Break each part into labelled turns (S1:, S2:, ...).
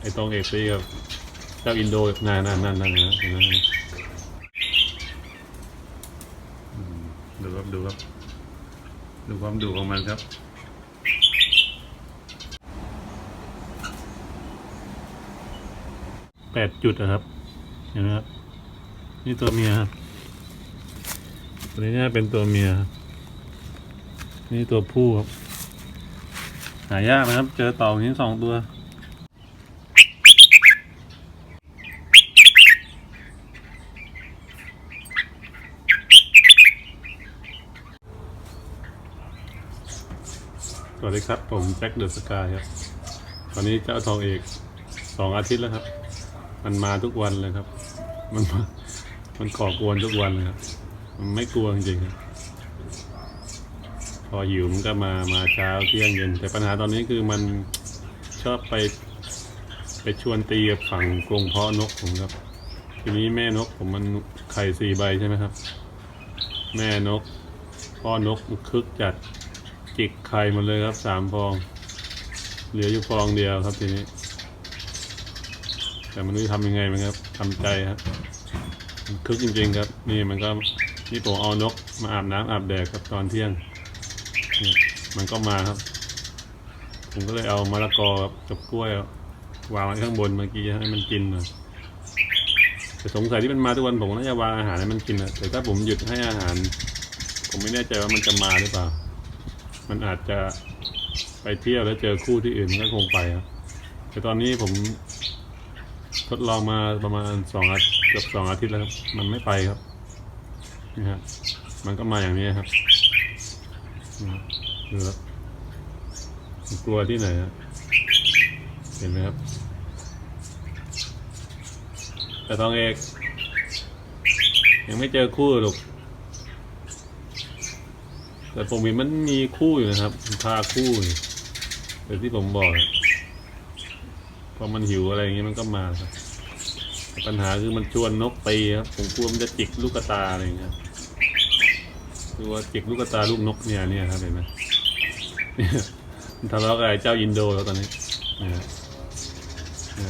S1: ไอ้ตองเอกซีกับเจ้าอินโดนั่นนั่นนั่นนั่นนะเห็นไหมดูครับดูครับ ดูความดุของมันครับแปดจุดนะครับ เห็นไหมครับ นี่ตัวเมียครับตัวนี้น่าเป็นตัวเมีย นี่ตัวผู้ครับ หายากนะครับ เจอเต่าอย่างนี้สองตัว สวัสดีครับ ผมแจ็คเดอะสกายครับ ตอนนี้เจ้าทองเอกสองอาทิตย์แล้วครับ มันมาทุกวันเลยครับ มันมามันก่อกวนทุกวันเลยครับ มันไม่กลัวจริงๆครับ พอหิวมันก็มา มาเช้าเที่ยงเย็น แต่ปัญหาตอนนี้คือมันชอบไป ไปชวนตีฝั่งกรงเพาะนกผมครับ ทีนี้แม่นกผมมันไข่สี่ใบใช่ไหมครับ แม่นก พ่อนกคึกจัด จิกไข่หมดเลยครับสามฟอง เหลืออยู่ฟองเดียวครับทีนี้ แต่มันไม่ทำยังไงมันครับทำใจครับคึกจริงๆครับ นี่มันก็นี่ผมเอานกมาอาบน้ำอาบแดดครับตอนเที่ยงเนี่ยมันก็มาครับ ผมก็เลยเอามะละกอครับกับกล้วยวางไว้ข้างบนเมื่อกี้ให้มันกินนะแต่สงสัยที่มันมาทุกวันผมน่าจะวางอาหารให้มันกินนะแต่ถ้าผมหยุดให้อาหาร ผมไม่แน่ใจว่ามันจะมาหรือเปล่า มันอาจจะไปเที่ยวแล้วเจอคู่ที่อื่นก็คงไปครับแต่ตอนนี้ผมทดลองมาประมาณสองอาทิตย์เกือบสองอาทิตย์แล้วครับมันไม่ไปครับนี่ครับมันก็มาอย่างนี้ครับนี่ครับดูครับกลัวที่ไหนครับเห็นไหมครับ แต่ทองเอก ยังไม่เจอคู่หรอก แต่ผมเห็นมันมีคู่อยู่นะครับ พาคู่อยู่แต่ที่ผมบอกพอมันหิวอะไรอย่างเงี้ยมันก็มาครับปัญหาคือมันชวนนกตีครับผมกลัวมันจะจิกลูกตาอะไรอย่างเงี้ยกลัวจิกลูกตาลูกนกเนี่ยเนี่ยครับเห็นไหมเนี่ยมันทะเลาะกับไอ้เจ้าอินโดแล้วตอนนี้นี่ยเนี่ย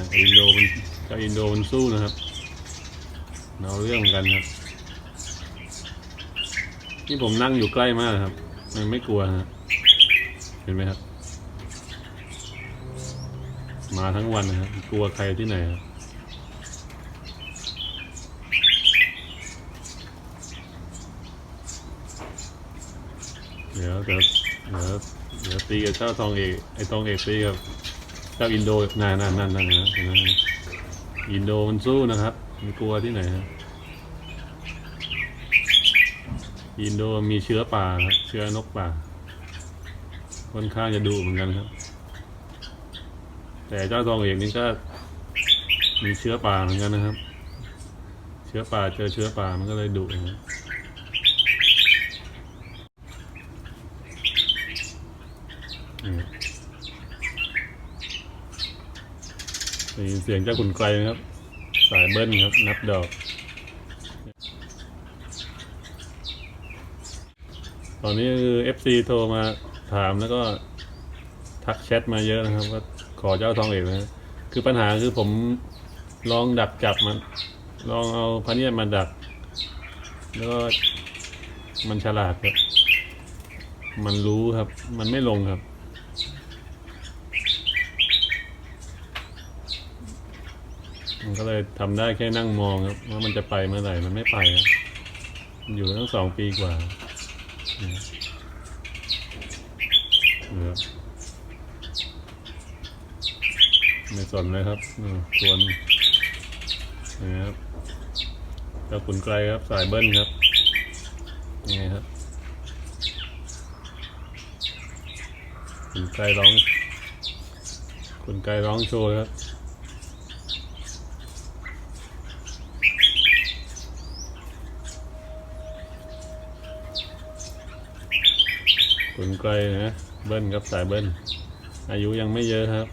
S1: ไอ้อินโดมันเจ้าอินโดมันสู้นะครับเอาเรื่องกันครับ นี่ผมนั่งอยู่ใกล้มากครับ มันไม่กลัวฮะเห็นไหมครับ มาทั้งวันนะครับกลัวใครที่ไหนครับเดี๋ยวเดี๋ยวเดี๋ยวเดี๋ยวตีกับเจ้าทองเอกไอ้ทองเอกตีกับเจ้าอินโดนั่นนั่นนั่นนั่นนะเห็นไหมอินโดมันสู้นะครับ มันกลัวที่ไหนครับ อินโดมีเชื้อป่าครับเชื้อนกป่า ค่อนข้างจะดูเหมือนกันครับ แต่เจ้าทองเอกนี่ก็มีเชื้อป่าเหมือนกันนะครับ เชื้อป่าเจอเชื้อป่ามันก็เลยดุนะครับนี่ได้ยินเสียงเจ้าขุนไกลไหมครับ สายเบิ้ลครับ นับดอก ตอนนี้คือ FC โทรมาถามแล้วก็ทักแชทมาเยอะนะครับว่าขอเจ้าทองเอกนะคือปัญหาคือผมลองดักจับมัน ลองเอาพะเนียดมาดัก แล้วก็มันฉลาดครับ มันรู้ครับ มันไม่ลงครับ มันก็เลยทำได้แค่นั่งมองครับ ว่ามันจะไปเมื่อไหร่ มันไม่ไปครับ อยู่ตั้งสองปีกว่า ไม่สนเลยครับอืมชวนนะครับเจ้าขุนไกลครับ สายเบิ้ลครับยังไงครับขุนไกลร้องขุนไกลร้องโชว์ครับ คนไกลนะเบิ้ลครับสายเบิ้ลอายุยังไม่เยอะครับ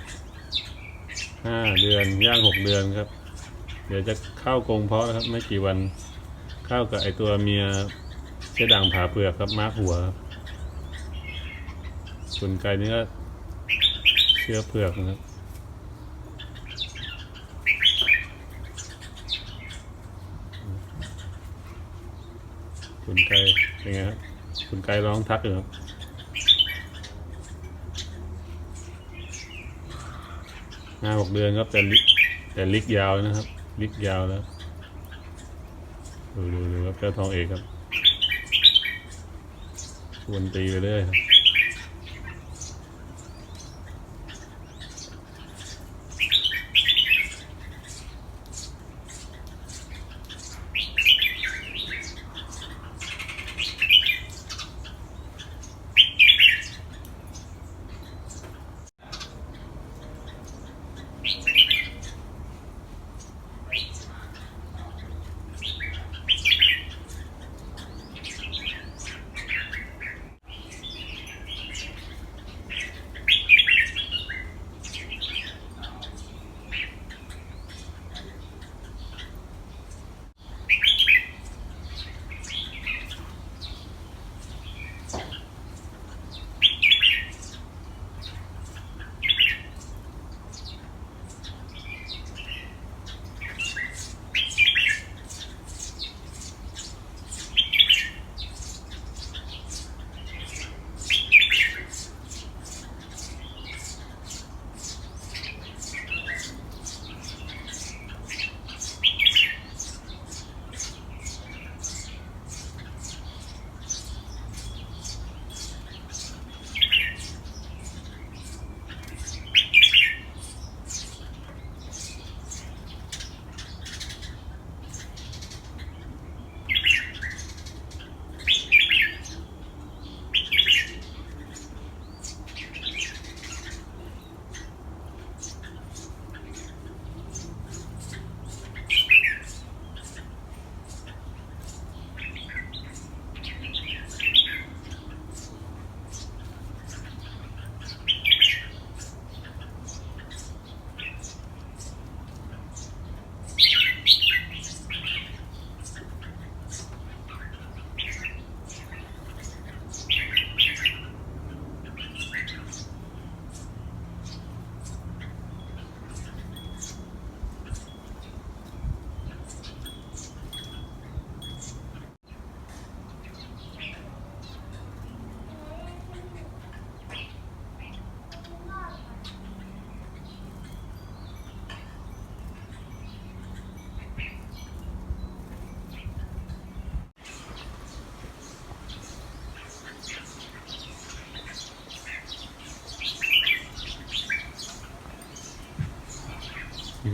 S1: ห้าเดือนย่างหกเดือนครับ เดี๋ยวจะเข้ากรงเพาะครับ ไม่กี่วันเข้ากับไอตัวเมียเสด่างผาเปลือกครับมาร์คหัวสุวนไก่นี่ก็เชื้อเปลือกนะครับคุณไก่เป็นไงครับคุณไก่ร้องทักเอยครับ ห้าหกเดือนก็แต่ลิแต่ลิกยาวนะครับ ลิกยาวแล้ว ดูดูดูครับเจ้าทองเอกครับชวนตีไปเรื่อยครับ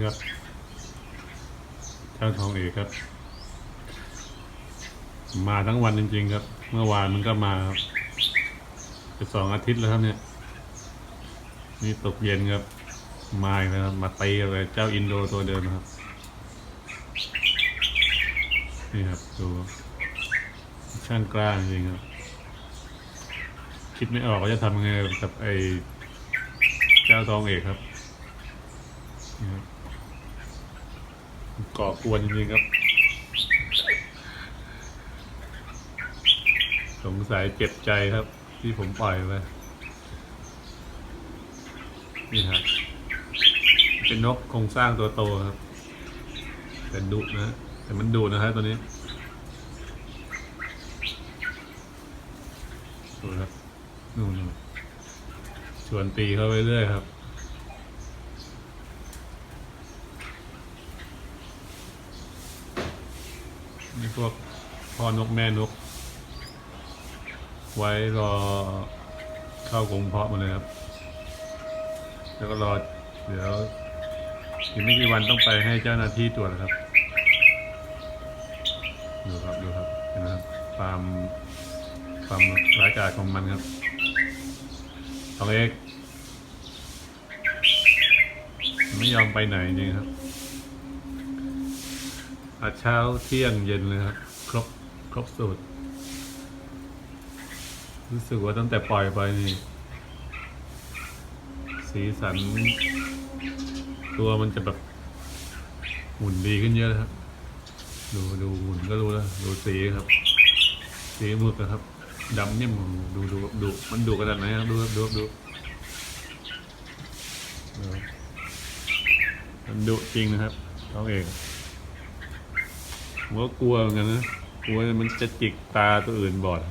S1: ครับเจ้าทองเอกครับ มาทั้งวันจริง ๆ ครับ เมื่อวานมันก็มาครับจะสองอาทิตย์แล้วครับเนี่ย นี่ตกเย็นครับ มาอีกแล้วครับมาตีกันเลยเจ้าอินโดตัวเดิมครับ นี่ครับดูช่างกล้าจริงครับ คิดไม่ออกว่าจะทำยังไงกับไอ้เจ้าทองเอกครับนี่ครับ ก่อกวนจริงๆครับ สงสัยเจ็บใจครับ ที่ผมปล่อยไปนี่ครับ เป็นนกโครงสร้างตัวโตครับ แต่ดุนะ แต่มันดุนะครับตัวนี้ดูครับนู่นชวนตีเข้าไปเรื่อยครับ พวกพ่อนกแม่นก ไว้รอเข้ากรงเพาะมาเลยครับ แล้วก็รอเดี๋ยวอีกไม่กี่วันต้องไปให้เจ้าหน้าที่ตรวจนะครับ ดูครับดูครับเห็นไหมครับความความร้ายกาจของมันครับทองเอกไม่ยอมไปไหนจริงครับ อาเช้าเที่ยงเย็นเลยครับ ครบครบสูตร รู้สึกว่าตั้งแต่ปล่อยไปนี่ สีสัน ตัวมันจะแบบหุ่นดีขึ้นเยอะเลยครับ ดูดูหุ่นก็รู้แล้วดูสีครับ สีหมึกนะครับดำเนี่ยมดูดูดูมันดูกระดานไหนครับดูครับดูครับดูมันดุจริงนะครับน้องเอก ผมก็กลัวเหมือนกันนะกลัวมันจะจิกตาตัวอื่นบอด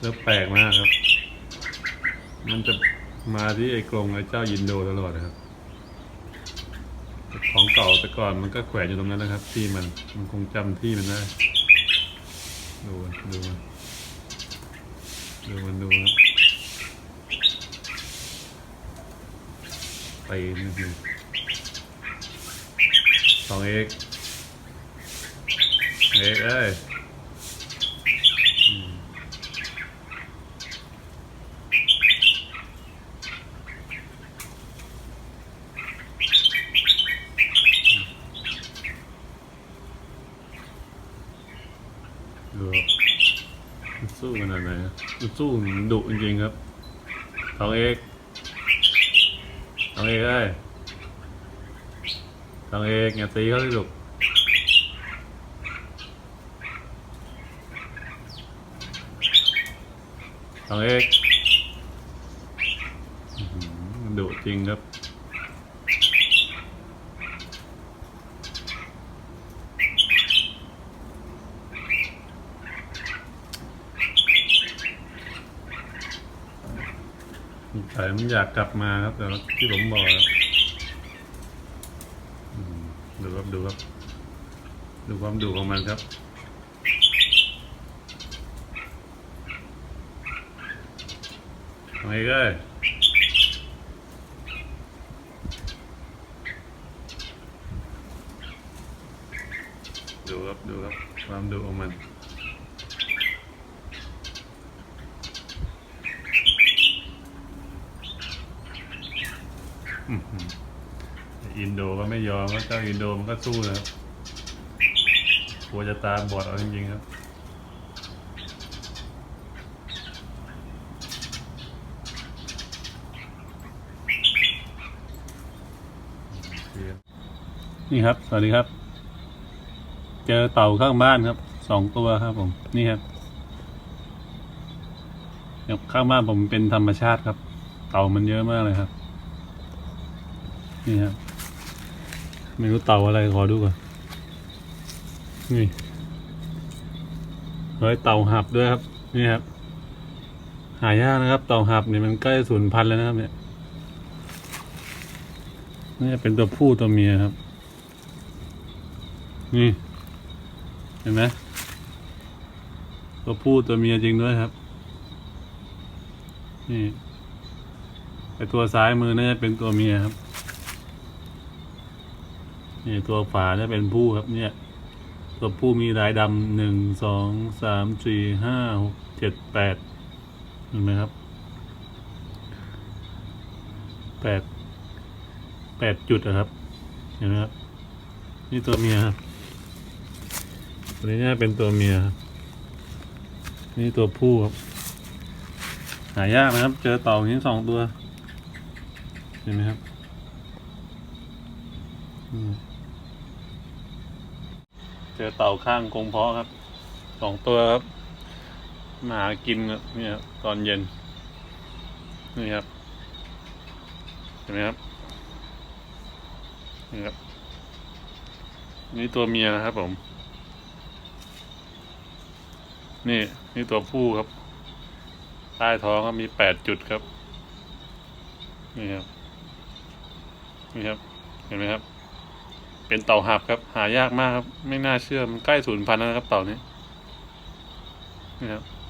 S1: แล้วแปลกมากครับ มันจะมาที่ไอ้กรงไอ้เจ้ายินโดตลอดนะครับ ของเก่าแต่ก่อนมันก็แขวนอยู่ตรงนั้นนะครับ ที่มันมันคงจำที่มันได้ดูมันดูมันดูมันดูครั ไปนิดนึงสองเอกเอกเอ้ยอืมดูครับมันสู้ขนาดไหนสู้ดุจริงๆครับสองเอก ทางเอกเอ้ยทางเอกอย่าตีเขาเลยลูกทางเอกมันดุจริงครับ สายมันอยากกลับมาครับแต่ที่ผมบอกดูครับดูครับ ดูความดุของมันครับทำไงก็ได้ดูครับดูครับความดุของมัน อื้อหืออิน โดก็ไม่ยอมก็เจ้าอินโดมันก็สู้นะครับกลัวจะตาบอดเอาจริงๆครับนี่ครับ สวัสดีครับ เจอเต่าข้างบ้านครับสองตัวครับผม นี่ครับครับข้างบ้านผมเป็นธรรมชาติครับ เต่ามันเยอะมากเลยครับ นี่ครับ ไม่รู้เต่าอะไรขอดูก่อน นี่เฮ้ยเต่าหับด้วยครับ นี่ครับ หายากนะครับ เต่าหับเนี่ยมันใกล้สูญพันธุ์แล้วนะครับ เนี่ยนี่เป็นตัวผู้ตัวเมียครับ นี่ เห็นไหมตัวผู้ตัวเมียจริงด้วยครับ นี่ไอตัวซ้ายมือน่าจะเป็นตัวเมียครับ นี่ตัวฝาจะเป็นผู้ครับเนี่ย ตัวผู้มีลายดำหนึ่งสองสามสี่ห้าหกเจ็ดแปดเห็นไหมครับแปดแปดจุดนะครับ เห็นไหมครับ นี่ตัวเมียครับตัวนี้น่าเป็นตัวเมียครับนี่ตัวผู้ครับ หายากนะครับ เจอเต่าอย่างนี้สองตัว เห็นไหมครับ อืม เจอเต่าข้างกรงเพาะครับสองตัวครับ มาหากินครับเนี่ยครับตอนเย็น นี่ครับเห็นไหมครับนี่ครับ นี่ตัวเมียนะครับผม นี่นี่ตัวผู้ครับใต้ท้องก็มีแปดจุดครับ นี่ครับ นี่ครับ เห็นไหมครับ เป็นเต่าหับครับ หายากมากครับ ไม่น่าเชื่อมันใกล้สูญพันธุ์แล้วนะครับเต่านี้นี่ครับ